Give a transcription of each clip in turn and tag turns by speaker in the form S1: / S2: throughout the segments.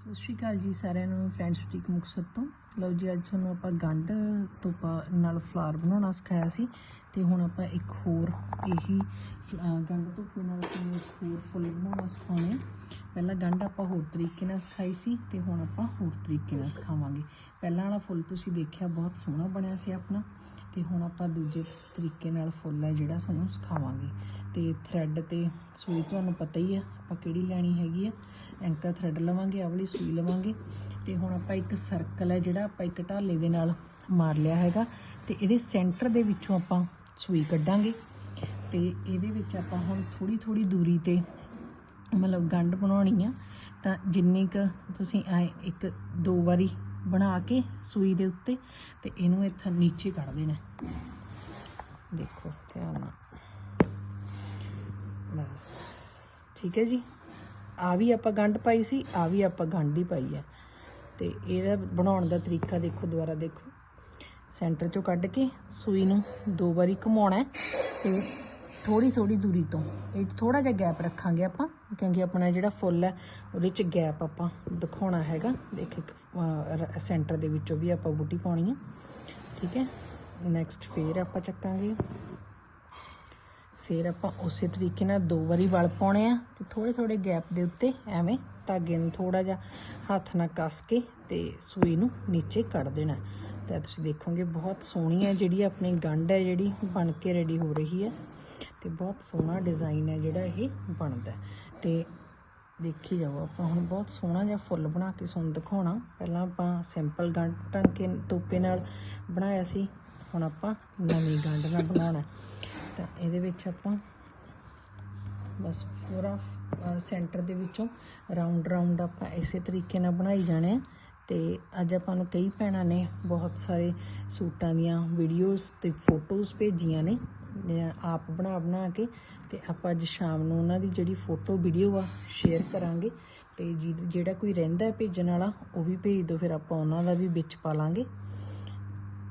S1: ਸਤਿ ਸ਼੍ਰੀ ਅਕਾਲ ਜੀ ਸਾਰਿਆਂ ਨੂੰ ਫਰੈਂਡਸ ਬੁਟੀਕ ਮੁਕਤਸਰ ਤੋਂ। ਲਓ ਜੀ, ਅੱਜ ਤੁਹਾਨੂੰ ਆਪਾਂ ਗੰਢ ਤੋਂ ਨਾਲ ਫਲਾਰ ਬਣਾਉਣਾ ਸਿਖਾਇਆ ਸੀ ਤੇ ਹੁਣ ਆਪਾਂ ਇੱਕ ਹੋਰ ਇਹੀ ਗੰਢ ਤੋਂ ਨਾਲ ਤੁਹਾਨੂੰ ਇੱਕ ਹੋਰ ਫੁੱਲ ਬਣਾਉਣਾ ਸਿਖਾਉਣੇ ਆ। ਪਹਿਲਾਂ ਗੰਢ ਆਪਾਂ ਹੋਰ ਤਰੀਕੇ ਨਾਲ ਸਿਖਾਈ ਸੀ ਤੇ ਹੁਣ ਆਪਾਂ ਹੋਰ ਤਰੀਕੇ ਨਾਲ ਸਿਖਾਵਾਂਗੇ। ਪਹਿਲਾਂ ਵਾਲਾ ਫੁੱਲ ਤੁਸੀਂ ਦੇਖਿਆ, ਬਹੁਤ ਸੋਹਣਾ ਬਣਿਆ ਸੀ ਆਪਣਾ ਤੇ ਹੁਣ ਆਪਾਂ ਦੂਜੇ ਤਰੀਕੇ ਨਾਲ ਫੁੱਲ ਹੈ ਜਿਹੜਾ ਤੁਹਾਨੂੰ ਸਿਖਾਵਾਂਗੇ। ਤੇ ਥਰੈਡ ਤੇ ਸੂਈ ਤੁਹਾਨੂੰ ਪਤਾ ਹੀ ਆ, ਆਪਾਂ ਕਿਹੜੀ ਲੈਣੀ ਹੈਗੀ ਆ। ਐਂਕਰ ਥ੍ਰੈਡ ਲਵਾਂਗੇ, ਆਹ ਵਾਲੀ ਸੂਈ ਲਵਾਂਗੇ। ਤੇ ਹੁਣ ਆਪਾਂ ਇੱਕ ਸਰਕਲ ਹੈ ਜਿਹੜਾ ਆਪਾਂ ਇੱਕ ਢਾਲੇ ਦੇ ਨਾਲ ਮਾਰ ਲਿਆ ਹੈਗਾ। ਤੇ ਇਹਦੇ ਸੈਂਟਰ ਦੇ ਵਿੱਚੋਂ ਆਪਾਂ ਸੂਈ ਕੱਢਾਂਗੇ। ਤੇ ਇਹਦੇ ਵਿੱਚ ਆਪਾਂ ਹੁਣ ਥੋੜੀ ਥੋੜੀ ਦੂਰੀ ਤੇ ਮਤਲਬ ਗੰਢ ਬਣਾਉਣੀ ਆ। ਤਾਂ ਜਿੰਨੀ ਕ ਤੁਸੀਂ ਐ ਇੱਕ ਦੋ ਵਾਰੀ ਬਣਾ ਕੇ ਸੂਈ ਦੇ ਉੱਤੇ ਤੇ ਇਹਨੂੰ ਇੱਥੇ ਨੀਚੇ ਕੱਢ ਦੇਣਾ। ਦੇਖੋ ਧਿਆਨ ਨਾਲ। ਬਸ। ਠੀਕ ਹੈ ਜੀ। ਆ ਵੀ ਆਪਾਂ ਗੰਢ ਪਾਈ ਸੀ ਆ ਵੀ ਆਪਾਂ ਗੰਢ ਹੀ ਪਾਈ ਹੈ। ਤੇ ਇਹਦਾ ਬਣਾਉਣ ਦਾ ਤਰੀਕਾ ਦੇਖੋ ਦੁਬਾਰਾ ਦੇਖੋ। ਸੈਂਟਰ ਚੋਂ ਕੱਢ ਕੇ ਸੂਈ ਨੂੰ ਦੋ ਵਾਰੀ ਘੁਮਾਉਣਾ ਹੈ ਤੇ ਥੋੜੀ ਥੋੜੀ ਦੂਰੀ ਤੋਂ। ਇਹ ਥੋੜਾ ਜਿਹਾ ਗੈਪ ਰੱਖਾਂਗੇ ਆਪਾਂ, ਕਿਉਂਕਿ ਆਪਣਾ ਜਿਹੜਾ ਫੁੱਲ ਹੈ, ਉਹਦੇ ਚ ਗੈਪ ਆਪਾਂ ਦਿਖਾਉਣਾ ਹੈਗਾ। ਦੇਖ ਇੱਕ ਸੈਂਟਰ ਦੇ ਵਿੱਚੋਂ ਵੀ ਆਪਾਂ ਬੂਟੀ ਪਾਉਣੀ ਹੈ। ਠੀਕ ਹੈ। ਨੈਕਸਟ ਫੇਰ ਆਪਾਂ ਚੱਕਾਂਗੇ। ਫਿਰ ਆਪਾਂ ਉਸੇ ਤਰੀਕੇ ਨਾਲ ਦੋ ਵਾਰੀ ਵਲ ਪਾਉਣੇ ਆ ਤੇ ਥੋੜੇ ਥੋੜੇ ਗੈਪ ਦੇ ਉੱਤੇ ਐਵੇਂ ਧਾਗੇ ਨੂੰ ਥੋੜਾ ਜਿਹਾ ਹੱਥ ਨਾਲ ਕੱਸ ਕੇ ਤੇ ਸੂਈ ਨੂੰ ਨੀਚੇ ਕੱਢ ਦੇਣਾ ਤਾਂ ਤੁਸੀਂ ਦੇਖੋਗੇ ਬਹੁਤ ਸੋਹਣੀ ਹੈ ਜਿਹੜੀ ਆਪਣੀ ਗੰਢ ਹੈ ਜਿਹੜੀ ਬਣ ਕੇ ਰੈਡੀ ਹੋ ਰਹੀ ਹੈ ਤੇ ਬਹੁਤ ਸੋਹਣਾ ਡਿਜ਼ਾਈਨ ਹੈ ਜਿਹੜਾ ਇਹ ਬਣਦਾ ਹੈ। ਤੇ ਦੇਖੀ ਜਾਓ ਆਪਾਂ ਹੁਣ ਬਹੁਤ ਸੋਹਣਾ ਜਿਹਾ ਫੁੱਲ ਬਣਾ ਕੇ ਤੁਹਾਨੂੰ ਦਿਖਾਉਣਾ। ਪਹਿਲਾਂ ਆਪਾਂ ਸਿੰਪਲ ਗੰਢ ਟੰਗ ਤੋਪੇ ਨਾਲ ਬਣਾਇਆ ਸੀ, ਹੁਣ ਆਪਾਂ ਨਵੀਂ ਗੰਢ ਨਾਲ ਬਣਾਉਣਾ ਤਾਂ ਇਹਦੇ ਵਿੱਚ ਆਪਾਂ ਬਸ ਪੂਰਾ ਸੈਂਟਰ ਦੇ ਵਿੱਚੋਂ ਰਾਉਂਡ ਰਾਉਂਡ ਆਪਾਂ ਇਸੇ ਤਰੀਕੇ ਨਾਲ ਬਣਾਈ ਜਾਣੇ ਆ। ਤੇ ਅੱਜ ਆਪਾਂ ਨੂੰ ਕਈ ਭੈਣਾਂ ਨੇ ਬਹੁਤ ਸਾਰੇ ਸੂਟਾਂ ਦੀਆਂ ਵੀਡੀਓਜ਼ ਤੇ ਫੋਟੋਜ਼ ਭੇਜੀਆਂ ਨੇ ਆਪ ਬਣਾ ਬਣਾ ਕੇ, ਤੇ ਆਪਾਂ ਅੱਜ ਸ਼ਾਮ ਨੂੰ ਉਹਨਾਂ ਦੀ ਜਿਹੜੀ ਫੋਟੋ ਵੀਡੀਓ ਆ ਸ਼ੇਅਰ ਕਰਾਂਗੇ। ਤੇ ਜਿਹਦੇ- ਜਿਹੜਾ ਕੋਈ ਰਹਿੰਦਾ ਭੇਜਣ ਵਾਲਾ, ਉਹ ਵੀ ਭੇਜ ਦਿਓ, ਫਿਰ ਆਪਾਂ ਉਹਨਾਂ ਦਾ ਵੀ ਵਿੱਚ ਪਾ ਲਾਂਗੇ।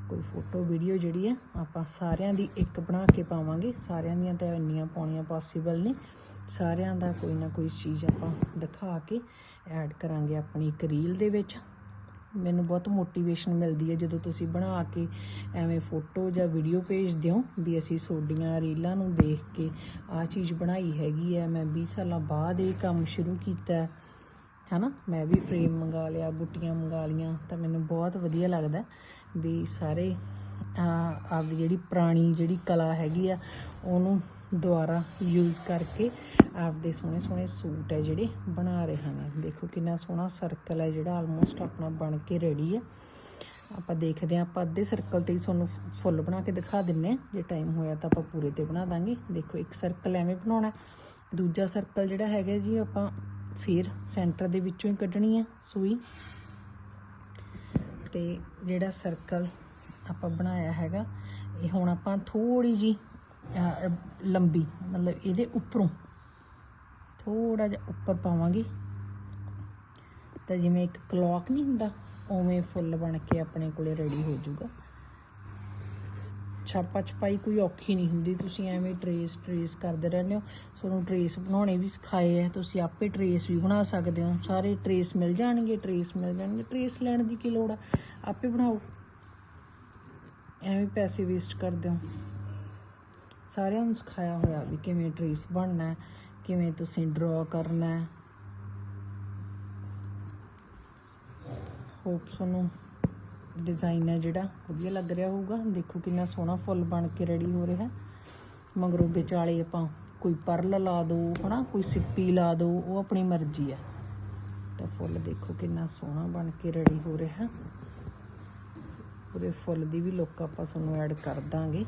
S1: ਕੋਈ ਫੋਟੋ, ਵੀਡੀਓ ਜਿਹੜੀ ਹੈ, ਆਪਾਂ ਸਾਰਿਆਂ ਦੀ ਇੱਕ ਬਣਾ ਕੇ ਪਾਵਾਂਗੇ। ਸਾਰਿਆਂ ਦੀਆਂ ਤਾਂ ਇੰਨੀਆਂ ਪਾਉਣੀਆਂ ਪੋਸੀਬਲ ਨਹੀਂ ਸਾਰਿਆਂ ਦਾ ਕੋਈ ਨਾ ਕੋਈ ਚੀਜ਼ ਆਪਾਂ ਦਿਖਾ ਕੇ ਐਡ ਕਰਾਂਗੇ ਆਪਣੀ ਇੱਕ ਰੀਲ ਦੇ ਵਿੱਚ। ਮੈਨੂੰ ਬਹੁਤ ਮੋਟੀਵੇਸ਼ਨ ਮਿਲਦੀ ਹੈ ਜਦੋਂ ਤੁਸੀਂ ਬਣਾ ਕੇ ਐਵੇਂ ਫੋਟੋ ਜਾਂ ਵੀਡੀਓ ਭੇਜ ਦਿਓ ਵੀ ਅਸੀਂ ਸੋਡੀਆਂ ਰੀਲਾਂ ਨੂੰ ਦੇਖ ਕੇ ਆਹ ਚੀਜ਼ ਬਣਾਈ ਹੈਗੀ ਹੈ, ਮੈਂ 20 ਸਾਲਾਂ ਬਾਅਦ ਇਹ ਕੰਮ ਸ਼ੁਰੂ ਕੀਤਾ ਹੈ। ਹਨਾ? ਮੈਂ ਵੀ ਫਰੇਮ ਮੰਗਾ ਲਿਆ, ਬੁੱਟੀਆਂ ਮੰਗਾ ਲੀਆਂ ਤਾਂ ਮੈਨੂੰ ਬਹੁਤ ਵਧੀਆ ਲੱਗਦਾ ਵੀ ਸਾਰੇ ਆਪਦੀ ਜਿਹੜੀ ਪੁਰਾਣੀ ਜਿਹੜੀ ਕਲਾ ਹੈਗੀ ਆ, ਉਹਨੂੰ ਦੁਬਾਰਾ ਯੂਜ਼ ਕਰਕੇ ਆਪਦੇ ਸੋਹਣੇ ਸੋਹਣੇ ਸੂਟ ਹੈ ਜਿਹੜੇ ਬਣਾ ਰਹੇ ਹਨ। ਦੇਖੋ ਕਿੰਨਾ ਸੋਹਣਾ ਸਰਕਲ ਹੈ ਜਿਹੜਾ ਆਲਮੋਸਟ ਆਪਣਾ ਬਣ ਕੇ ਰੈਡੀ ਹੈ। ਆਪਾਂ ਦੇਖਦੇ ਹਾਂ, ਆਪਾਂ ਅੱਧੇ ਸਰਕਲ ਤੇ ਹੀ ਤੁਹਾਨੂੰ ਫੁੱਲ ਬਣਾ ਕੇ ਦਿਖਾ ਦਿੰਨੇ ਆ ਜੇ ਟਾਈਮ ਹੋਇਆ ਤਾਂ ਆਪਾਂ ਪੂਰੇ ਤੇ ਬਣਾ ਦਾਂਗੇ। ਦੇਖੋ ਇੱਕ ਸਰਕਲ ਐਵੇਂ ਬਣਾਉਣਾ ਦੂਜਾ ਸਰਕਲ ਜਿਹੜਾ ਹੈਗਾ ਜੀ, ਆਪਾਂ ਫਿਰ ਸੈਂਟਰ ਦੇ ਵਿੱਚੋਂ ਹੀ ਕੱਢਣੀ ਹੈ ਸੂਈ। ਤੇ ਜਿਹੜਾ ਸਰਕਲ ਆਪਾਂ ਬਣਾਇਆ ਹੈਗਾ, ਇਹ ਹੁਣ ਆਪਾਂ ਥੋੜੀ ਜੀ ਲੰਬੀ, ਮਤਲਬ ਇਹਦੇ ਉੱਪਰੋਂ ਥੋੜਾ ਜਿਹਾ ਉੱਪਰ ਪਾਵਾਂਗੇ। ਤਾਂ ਜਿਵੇਂ ਇੱਕ ਕਲੌਕ ਨਹੀਂ ਹੁੰਦਾ, ਉਵੇਂ ਫੁੱਲ ਬਣ ਕੇ ਆਪਣੇ ਕੋਲੇ ਰੈਡੀ ਹੋ ਜਾਊਗਾ। ਛਾਪਾ ਛਪਾਈ ਕੋਈ ਔਖੀ ਨਹੀਂ ਹੁੰਦੀ। ਤੁਸੀਂ ਐਵੇਂ ਟਰੇਸ ਟਰੇਸ ਕਰਦੇ ਰਹਿੰਦੇ ਹੋ। ਤੁਹਾਨੂੰ ਟਰੇਸ ਬਣਾਉਣੇ ਵੀ ਸਿਖਾਏ ਆ। ਤੁਸੀਂ ਆਪੇ ਟਰੇਸ ਵੀ ਬਣਾ ਸਕਦੇ ਹੋ। ਸਾਰੇ ਟਰੇਸ ਮਿਲ ਜਾਣਗੇ ਟਰੇਸ ਮਿਲ ਜਾਣਗੇ। ਟਰੇਸ ਲੈਣ ਦੀ ਕੀ ਲੋੜ ਆ? ਆਪੇ ਬਣਾਓ। ਐਵੇਂ ਪੈਸੇ ਵੇਸਟ ਕਰਦੇ ਹੋ। ਸਾਰਿਆਂ ਨੂੰ ਸਿਖਾਇਆ ਹੋਇਆ ਵੀ ਕਿਵੇਂ ਟਰੇਸ ਬਣਨਾ ਕਿਵੇਂ ਤੁਸੀਂ ਡਰਾ ਕਰਨਾ ਹੋਪ ਤੁਹਾਨੂੰ ਡਿਜ਼ਾਈਨ ਹੈ ਜਿਹੜਾ, ਵਧੀਆ ਲੱਗ ਰਿਹਾ ਹੋਊਗਾ। ਦੇਖੋ ਕਿੰਨਾ ਸੋਹਣਾ ਫੁੱਲ ਬਣ ਕੇ ਰੈਡੀ ਹੋ ਰਿਹਾ। ਮਗਰੋਂ ਵਿਚਾਲੇ ਆਪਾਂ ਕੋਈ ਪਰਲ ਲਾ ਦਿਓ ਹਨਾ, ਕੋਈ ਸਿੱਪੀ ਲਾ ਦਿਓ ਉਹ ਆਪਣੀ ਮਰਜ਼ੀ ਹੈ। ਤਾਂ ਫੁੱਲ ਦੇਖੋ ਕਿੰਨਾ ਸੋਹਣਾ ਬਣ ਕੇ ਰੈਡੀ ਹੋ ਰਿਹਾ। ਪੂਰੇ ਫੁੱਲ ਦੀ ਵੀ ਲੁੱਕ ਆਪਾਂ ਤੁਹਾਨੂੰ ਐਡ ਕਰ ਦਾਂਗੇ।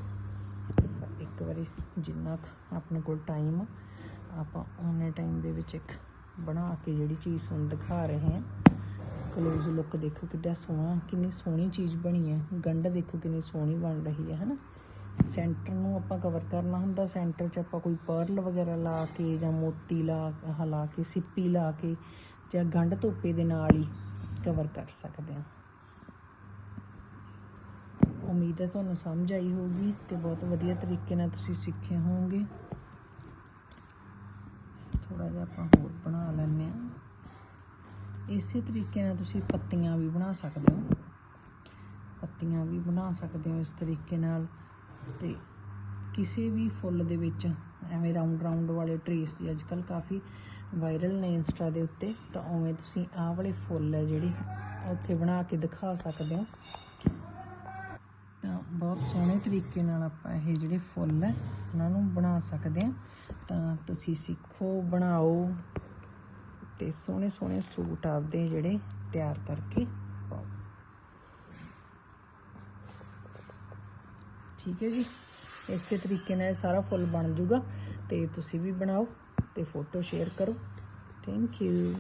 S1: ਇੱਕ ਵਾਰੀ ਜਿੰਨਾ ਆਪਣੇ ਕੋਲ ਟਾਈਮ ਆਪਾਂ ਉਹਨੇ ਟਾਈਮ ਦੇ ਵਿੱਚ ਇੱਕ ਬਣਾ ਕੇ ਜਿਹੜੀ ਚੀਜ਼ ਤੁਹਾਨੂੰ ਦਿਖਾ ਰਹੇ ਹਾਂ। ਕਲੋਜ਼ ਲੁੱਕ ਦੇਖੋ ਕਿੱਡਾ ਸੋਹਣਾ, ਕਿੰਨੀ ਸੋਹਣੀ ਚੀਜ਼ ਬਣੀ ਹੈ। ਗੰਢ ਦੇਖੋ ਕਿੰਨੀ ਸੋਹਣੀ ਬਣ ਰਹੀ ਹੈ, ਹਨਾ। ਸੈਂਟਰ ਨੂੰ ਆਪਾਂ ਕਵਰ ਕਰਨਾ ਹੁੰਦਾ ਸੈਂਟਰ 'ਚ ਆਪਾਂ ਕੋਈ ਪਰਲ ਵਗੈਰਾ ਲਾ ਕੇ ਜਾਂ ਮੋਤੀ ਲਾ ਹਲਾ ਕੇ, ਸਿੱਪੀ ਲਾ ਕੇ ਜਾਂ ਗੰਢ ਧੋਪੇ ਦੇ ਨਾਲ ਹੀ ਕਵਰ ਕਰ ਸਕਦੇ ਹਾਂ। ਉਮੀਦ ਹੈ ਤੁਹਾਨੂੰ ਸਮਝ ਆਈ ਹੋਊਗੀ ਤੇ ਬਹੁਤ ਵਧੀਆ ਤਰੀਕੇ ਨਾਲ ਤੁਸੀਂ ਸਿੱਖੇ ਹੋਵੋਗੇ। ਥੋੜਾ ਜਿਹਾ ਆਪਾਂ ਹੋਰ ਬਣਾ ਲੈਂਦੇ ਹਾਂ। ਇਸੇ ਤਰੀਕੇ ਨਾਲ ਤੁਸੀਂ ਪੱਤੀਆਂ ਵੀ ਬਣਾ ਸਕਦੇ ਹੋ। ਪੱਤੀਆਂ ਵੀ ਬਣਾ ਸਕਦੇ ਹੋ ਇਸ ਤਰੀਕੇ ਨਾਲ। ਤੇ ਕਿਸੇ ਵੀ ਫੁੱਲ ਦੇ ਵਿੱਚ, ਐਵੇਂ ਰਾਉਂਡ ਰਾਉਂਡ ਵਾਲੇ ਟ੍ਰੇਸ ਦੀ ਅੱਜ ਕੱਲ ਕਾਫੀ ਵਾਇਰਲ ਨੇ ਇੰਸਟਾ ਦੇ ਉੱਤੇ, ਤਾਂ ਉਵੇਂ ਤੁਸੀਂ ਆਹ ਵਾਲੇ ਫੁੱਲ ਹੈ ਜਿਹੜੇ ਉੱਥੇ ਬਣਾ ਕੇ ਦਿਖਾ ਸਕਦੇ ਹੋ। ਤਾਂ ਬਹੁਤ ਸੋਹਣੇ ਤਰੀਕੇ ਨਾਲ ਆਪਾਂ ਇਹ ਜਿਹੜੇ ਫੁੱਲ ਹੈ, ਉਹਨਾਂ ਨੂੰ ਬਣਾ ਸਕਦੇ ਹਾਂ। ਤਾਂ ਤੁਸੀਂ ਸਿੱਖੋ, ਬਣਾਓ। ਤੇ ਸੋਹਣੇ ਸੋਹਣੇ ਸੂਟ ਆਪਦੇ ਜਿਹੜੇ ਤਿਆਰ ਕਰਕੇ ਪਾਓ। ਠੀਕ ਹੈ ਜੀ? ਇਸੇ ਤਰੀਕੇ ਨਾਲ ਸਾਰਾ ਫੁੱਲ ਬਣ ਜਾਊਗਾ ਤੇ ਤੁਸੀਂ ਵੀ ਬਣਾਓ ਤੇ ਫੋਟੋ ਸ਼ੇਅਰ ਕਰੋ। Thank you